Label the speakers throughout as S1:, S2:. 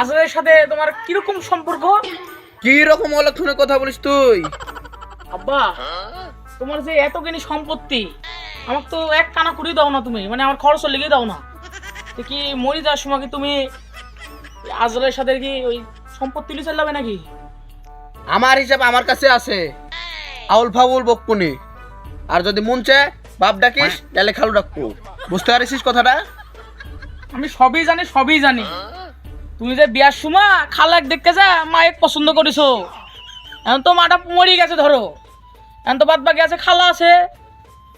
S1: আজরের সাথে তোমার কীরকম সম্পর্ক?
S2: কি রকম অলক্ষণের কথা বলিস তুই?
S1: আব্বা তোমার যে এতখানি সম্পত্তি আমাকে তো এক কানা করে দাও না তুমি মানে আমার খরচ লেগে দাও না। তো কি মরে যাওয়ার সময় কি তুমি আজরের সাথে কি ওই সম্পত্তি লিখে যাবে নাকি?
S2: আমার হিসাব আমার কাছে আছে। আউল ফাউল বকুনি। আর যদি মন চায় বাপ ডাকিস তাহলে খালু ডাকবো। বুঝতে পারিস কথাটা?
S1: আমি সবই জানি সবই জানি। তুমি যে বিয়ার সময় খালাক দেখতে যা মায়ের পছন্দ করেছ। এখন তো মাটা মরে গেছে ধরো। এখন তো বাদ বাকি আছে খালা আছে।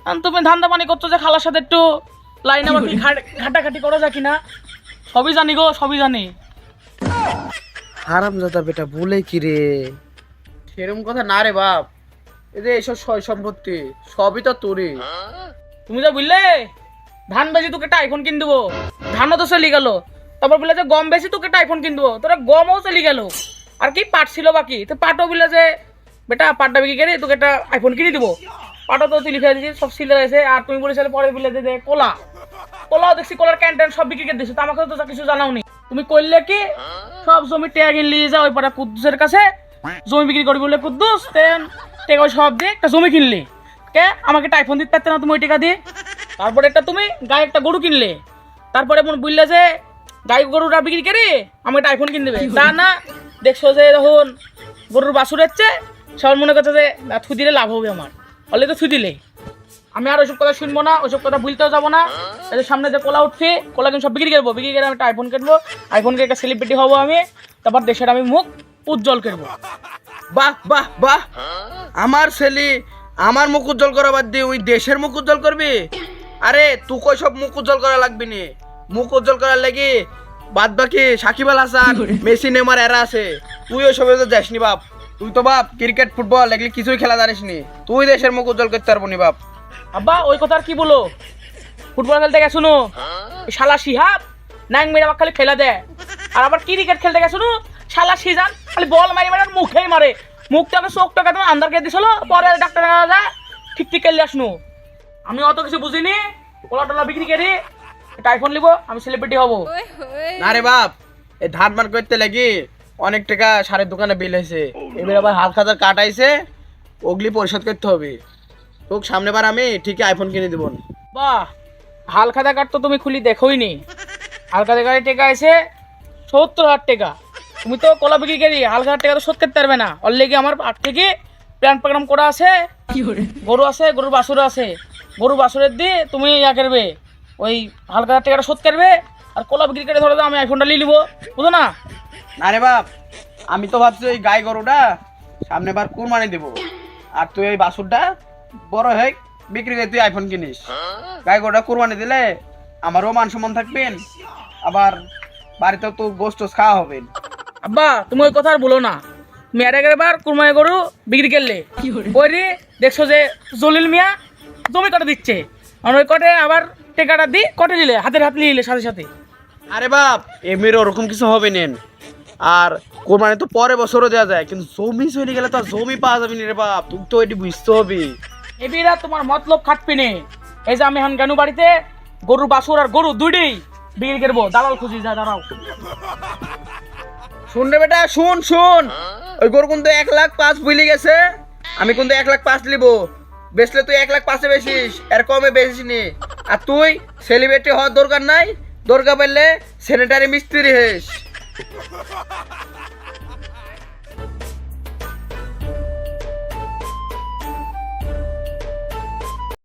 S1: এখন তুমি ধান্দা পানি করছ যে খালার সাথে একটু লাইন আমার কি ঘাটাঘাটি করা যায় কিনা। সবই জানি গো সবই জানি।
S2: হারাম দাদা বেটা বলে কি রে? সেরকম কথা না রে বাপ। এই যে এইসব সয় সম্পত্তি সবই তো তোরই
S1: তুমি যে বুঝলে ধান বেশি তোকে একটা আইফোন কিন দেবো। ধানও তো চলে গেল। তারপর বলে যে গম বেশি তোকে আইফোন কিন দেবো তোরা গমও চলে গেল। আর কি পাট ছিল বাকি? তো পাটও বলে যে, বেটা পাটটা বিক্রি করে, তোকে একটা আইফোন কিনে দিব। পাটও তো তুই লিখে দিয়েছিস সব সিলে রয়েছে আর তুমি বলেছিলে পরে বলে যে কোলা। কোলাও দেখছি, কোলার ক্যান্টেন সব বিক্রি করে দিছো। তো আমাকে তো কিছু জানাওনি তুমি করলে কি, সব জমি টেয়া কিনলি যা, ওই পাড়া কুদ্দুসের কাছে। জমি বিক্রি করবি বলে কুদ্দুস তেন টেকা সব দিয়ে একটা জমি কিনলি। কে? আমাকে টাইফোন দিতে পারতে না তুমি ওই টাকা দিয়ে? তারপরে একটা তুমি গায়ে একটা গরু কিনলে। তারপরে মনে বুঝলে যে, গাই গরুটা বিক্রি করে আমাকে আইফোন কিনে দেবে। তা না, দেখছ যে যখন গরুর বাছুর হচ্ছে, সবার মনে করছে যে থু দিলে লাভ হবে আমার। বলে তো থু দিলে। আমি আর ওইসব কথা শুনব না ওইসব কথা ভুলতেও যাব না। এদের সামনে যে কোলা উঠছে, কোলা কিন্তু সব বিক্রি করব, বিক্রি করে আমি একটা আইফোন কিনবো আইফোন কিনে একটা সেলিব্রিটি হব আমি, তারপর দেশের আমি মুখ উজ্জ্বল করব।
S2: বাহ বাহ বাহ! আমার ছেলে আমার মুখ উজ্জ্বল করা বাদ দিয়ে ওই দেশের মুখ উজ্জ্বল করবি? আরে তুই কই সব মুখ উজ্জ্বল করা লাগবি নি? মুখ উজ্জ্বল করার লাগি বাদ বাকি সাকিব আল হাসান মেসি নেমার এরা আছে। তুই ওই সবে তো যাসনি বাপ। তুই তো বাপ ক্রিকেট ফুটবল এগুলি কিছুই খেলা জানিস নি। তুই দেশের মুখ উজ্জ্বল করতে পারব নি বাপ।
S1: আব্বা ওই কথা আর কি বলো? ফুটবল খেলতে গেছো নো এই শালা শিহাব নাং মেরে আমাকে খালি খেলা দেয় আর আবার ক্রিকেট খেলতে গেছো নো শালা সিজান খালি বল মারি মারে আর মুখেই মারে। মুখটাকে চোখটাকে তোমার আন্দার কে দিছিল পরে ডাক্তার যা ঠিক ঠিক খেললে আসনু। আমি অত কিছু বুঝিনি। কলা টলা বিক্রি করি একটা আইফোন নিবো আমি সেলিব্রিটি হব।
S2: না রে বাপ এই ধান মান করতে লাগি অনেক টাকা সারের দোকানে বিল হয়েছে। এবার আবার হাত খাতার কাট আইছে ওগুলি পরিশোধ করতে হবে। তোকে সামনে বার আমি ঠিকই আইফোন কিনে দেবো।
S1: বাহ হাল খাতা কার্ড তো তুমি খুলি দেখোই নি হাল খাতা কার্ডের টাকা আছে সত্তর হাজার টাকা। তুমি তো কলা বিক্রি করি হাল খাতার টাকা তো শোধ করতে পারবে না। অলরেডি আমার আট থেকে প্ল্যান প্রোগ্রাম করা আছে। গরু আছে গরুর বাছুর আছে। গরু বাছুরের দিয়ে তুমি ইয়া করবে ওই হাল খাতার টাকাটা শোধ করবে আর কলা বিক্রি করে ধরো তো আমি আইফোনটা নিয়ে নিবো। বুঝো না?
S2: না রে বাপ আমি তো ভাবছি ওই গাই গরুটা সামনে বার কুরবানি দেব। আর তুই ওই বাছুরটা বড় হয়ে বিক্রি করে তুই আইফোন কিনিস। গাই গরুটা কুরবানি দিলে আমারও মান সম্মান থাকবেন আবার বাড়িতেও তো গোস্ট খাওয়া হবে।
S1: আব্বা তুমি ওই কথা আর বলো না। তুমি এর আগের বার কুরমাই গরু বিক্রি করলে। ওই রে দেখছ যে জলিল মিয়া জমি কাটা দিচ্ছে। আর ওই কটে আবার টেকাটা দি কটে নিলে হাতের হাত নিয়ে নিলে সাথে সাথে।
S2: আরে বাপ এমনির ওরকম কিছু হবে নেন। আর কোরবানি তো পরে বছরও দেওয়া যায় কিন্তু জমি চলে গেলে তো আর জমি পাওয়া যাবে না রে বাপ। তুই তো এটি বুঝতে হবে।
S1: এবিরা তোমার মতলব খাটবি নে। এই যে আমি এখন গানু বাড়িতে গরুর বাছুর আর গরু দুইটাই বিক্রি করব দালাল খুঁজি যা দাঁড়াও।
S2: শুন রে বেটা শুন শুন। ওই গরু কিন্তু এক লাখ পাঁচ ভুলে গেছে। আমি কিন্তু এক লাখ পাঁচ লিব বেচলে তুই এক লাখ পাঁচে বেশিস এর কমে বেশিস নি আর তুই সেলিব্রিটি হওয়ার দরকার নাই, দরকার পেলে স্যানিটারি মিস্ত্রি হেস